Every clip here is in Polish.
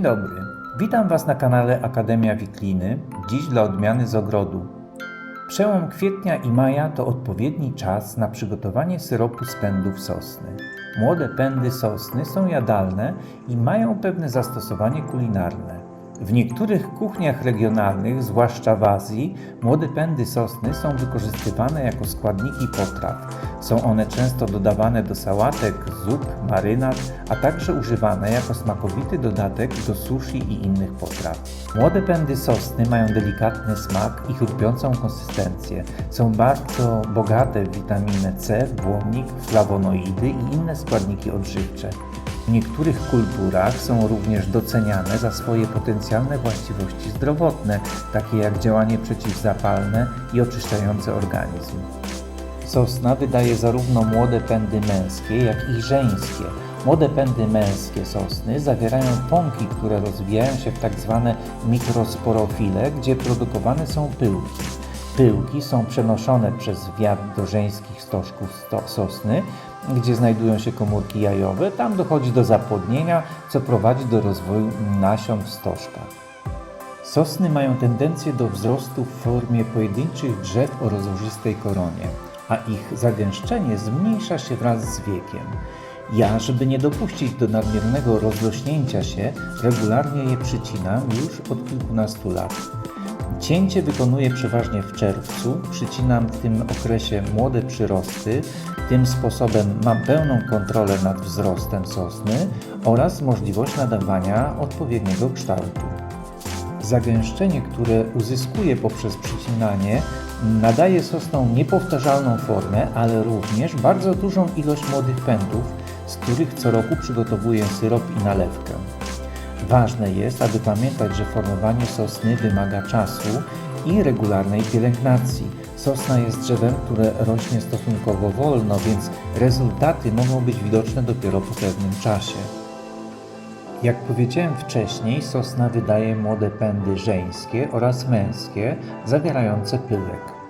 Dzień dobry. Witam Was na kanale Akademia Wikliny. Dziś dla odmiany z ogrodu. Przełom kwietnia i maja to odpowiedni czas na przygotowanie syropu z pędów sosny. Młode pędy sosny są jadalne i mają pewne zastosowanie kulinarne. W niektórych kuchniach regionalnych, zwłaszcza w Azji, młode pędy sosny są wykorzystywane jako składniki potraw. Są one często dodawane do sałatek, zup, marynat, a także używane jako smakowity dodatek do sushi i innych potraw. Młode pędy sosny mają delikatny smak i chrupiącą konsystencję. Są bardzo bogate w witaminę C, błonnik, flawonoidy i inne składniki odżywcze. W niektórych kulturach są również doceniane za swoje potencjalne właściwości zdrowotne, takie jak działanie przeciwzapalne i oczyszczające organizm. Sosna wydaje zarówno młode pędy męskie, jak i żeńskie. Młode pędy męskie sosny zawierają pąki, które rozwijają się w tak zwane mikrosporofile, gdzie produkowane są pyłki. Pyłki są przenoszone przez wiatr do żeńskich stożków sto- sosny, gdzie znajdują się komórki jajowe. Tam dochodzi do zapłodnienia, co prowadzi do rozwoju nasion w stożkach. Sosny mają tendencję do wzrostu w formie pojedynczych drzew o rozłożystej koronie, a ich zagęszczenie zmniejsza się wraz z wiekiem. Ja, żeby nie dopuścić do nadmiernego rozrośnięcia się, regularnie je przycinam już od kilkunastu lat. Cięcie wykonuję przeważnie w czerwcu, przycinam w tym okresie młode przyrosty. Tym sposobem mam pełną kontrolę nad wzrostem sosny oraz możliwość nadawania odpowiedniego kształtu. Zagęszczenie, które uzyskuję poprzez przycinanie, nadaje sosnom niepowtarzalną formę, ale również bardzo dużą ilość młodych pędów, z których co roku przygotowuję syrop i nalewkę. Ważne jest, aby pamiętać, że formowanie sosny wymaga czasu i regularnej pielęgnacji. Sosna jest drzewem, które rośnie stosunkowo wolno, więc rezultaty mogą być widoczne dopiero po pewnym czasie. Jak powiedziałem wcześniej, sosna wydaje młode pędy żeńskie oraz męskie, zawierające pyłek.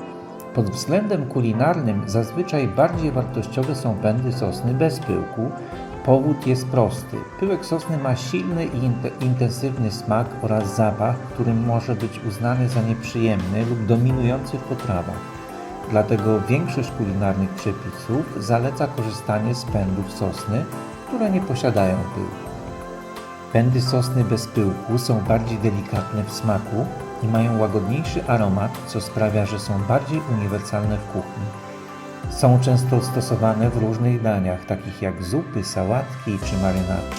Pod względem kulinarnym zazwyczaj bardziej wartościowe są pędy sosny bez pyłku. Powód jest prosty. Pyłek sosny ma silny i int- intensywny smak oraz zapach, który może być uznany za nieprzyjemny lub dominujący w potrawach. Dlatego większość kulinarnych przepisów zaleca korzystanie z pędów sosny, które nie posiadają pyłku. Pędy sosny bez pyłku są bardziej delikatne w smaku i mają łagodniejszy aromat, co sprawia, że są bardziej uniwersalne w kuchni. Są często stosowane w różnych daniach, takich jak zupy, sałatki czy marynaty.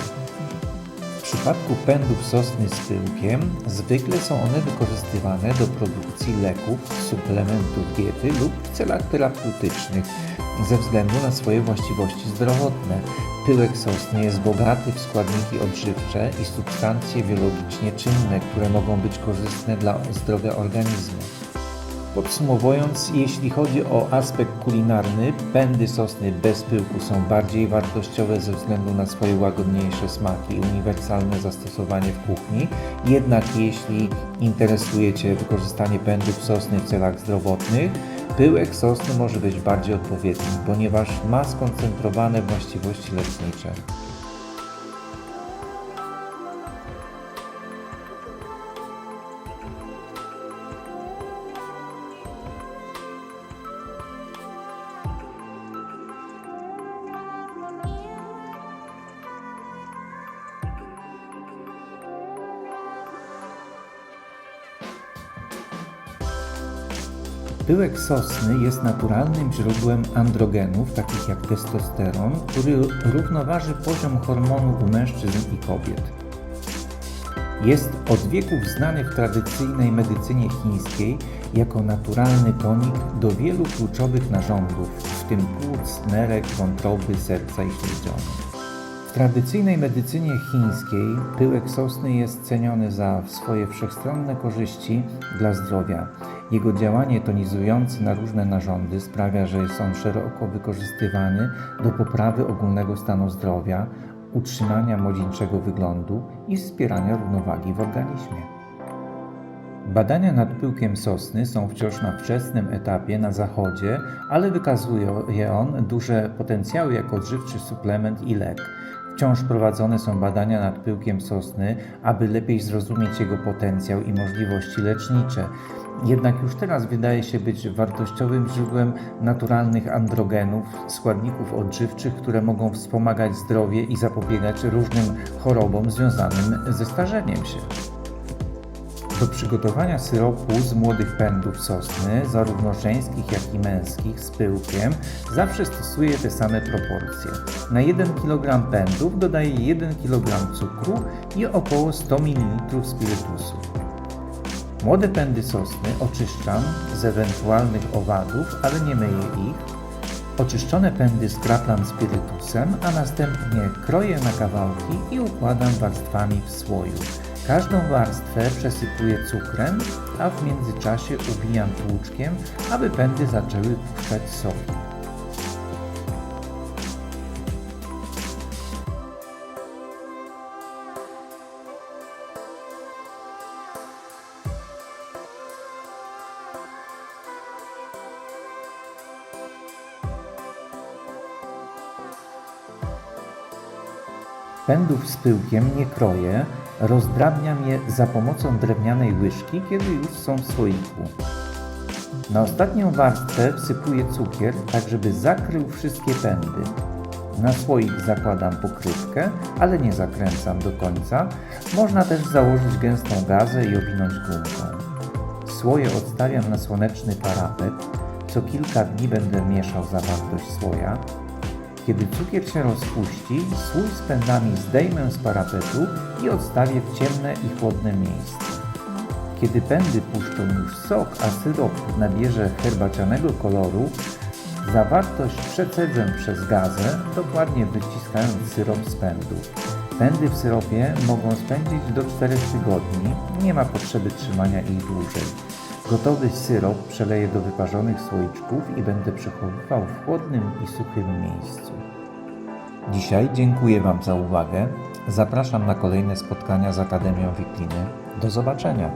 W przypadku pędów sosny z pyłkiem zwykle są one wykorzystywane do produkcji leków, suplementów diety lub w celach terapeutycznych ze względu na swoje właściwości zdrowotne. Pyłek sosny jest bogaty w składniki odżywcze i substancje biologicznie czynne, które mogą być korzystne dla zdrowia organizmu. Podsumowując, jeśli chodzi o aspekt kulinarny, pędy sosny bez pyłku są bardziej wartościowe ze względu na swoje łagodniejsze smaki i uniwersalne zastosowanie w kuchni. Jednak jeśli interesuje Cię wykorzystanie pędów sosny w celach zdrowotnych, pyłek sosny może być bardziej odpowiedni, ponieważ ma skoncentrowane właściwości lecznicze. Pyłek sosny jest naturalnym źródłem androgenów, takich jak testosteron, który równoważy poziom hormonu u mężczyzn i kobiet. Jest od wieków znany w tradycyjnej medycynie chińskiej jako naturalny tonik do wielu kluczowych narządów, w tym płuc, nerek, wątroby, serca i śledziony. W tradycyjnej medycynie chińskiej pyłek sosny jest ceniony za swoje wszechstronne korzyści dla zdrowia. Jego działanie tonizujące na różne narządy sprawia, że jest on szeroko wykorzystywany do poprawy ogólnego stanu zdrowia, utrzymania młodzieńczego wyglądu i wspierania równowagi w organizmie. Badania nad pyłkiem sosny są wciąż na wczesnym etapie na zachodzie, ale wykazuje on duże potencjały jako odżywczy suplement i lek. Wciąż prowadzone są badania nad pyłkiem sosny, aby lepiej zrozumieć jego potencjał i możliwości lecznicze. Jednak już teraz wydaje się być wartościowym źródłem naturalnych androgenów, składników odżywczych, które mogą wspomagać zdrowie i zapobiegać różnym chorobom związanym ze starzeniem się. Do przygotowania syropu z młodych pędów sosny, zarówno żeńskich jak i męskich, z pyłkiem, zawsze stosuję te same proporcje. Na 1 kg pędów dodaję 1 kg cukru i około 100 ml spirytusu. Młode pędy sosny oczyszczam z ewentualnych owadów, ale nie myję ich. Oczyszczone pędy skraplam spirytusem, a następnie kroję na kawałki i układam warstwami w słoju. Każdą warstwę przesypuję cukrem, a w międzyczasie ubijam tłuczkiem, aby pędy zaczęły puszczać soki. Pędów z pyłkiem nie kroję, rozdrabniam je za pomocą drewnianej łyżki, kiedy już są w słoiku. Na ostatnią warstwę wsypuję cukier, tak żeby zakrył wszystkie pędy. Na słoik zakładam pokrywkę, ale nie zakręcam do końca. Można też założyć gęstą gazę i owinąć gumką. Słoje odstawiam na słoneczny parapet. Co kilka dni będę mieszał zawartość słoja. Kiedy cukier się rozpuści, słój z pędami zdejmę z parapetu i odstawię w ciemne i chłodne miejsce. Kiedy pędy puszczą już sok, a syrop nabierze herbacianego koloru, zawartość przecedzę przez gazę, dokładnie wyciskając syrop z pędów. Pędy w syropie mogą spędzić do 4 tygodni, nie ma potrzeby trzymania ich dłużej. Gotowy syrop przeleję do wyparzonych słoiczków i będę przechowywał w chłodnym i suchym miejscu. Dzisiaj dziękuję Wam za uwagę. Zapraszam na kolejne spotkania z Akademią Wikliny. Do zobaczenia.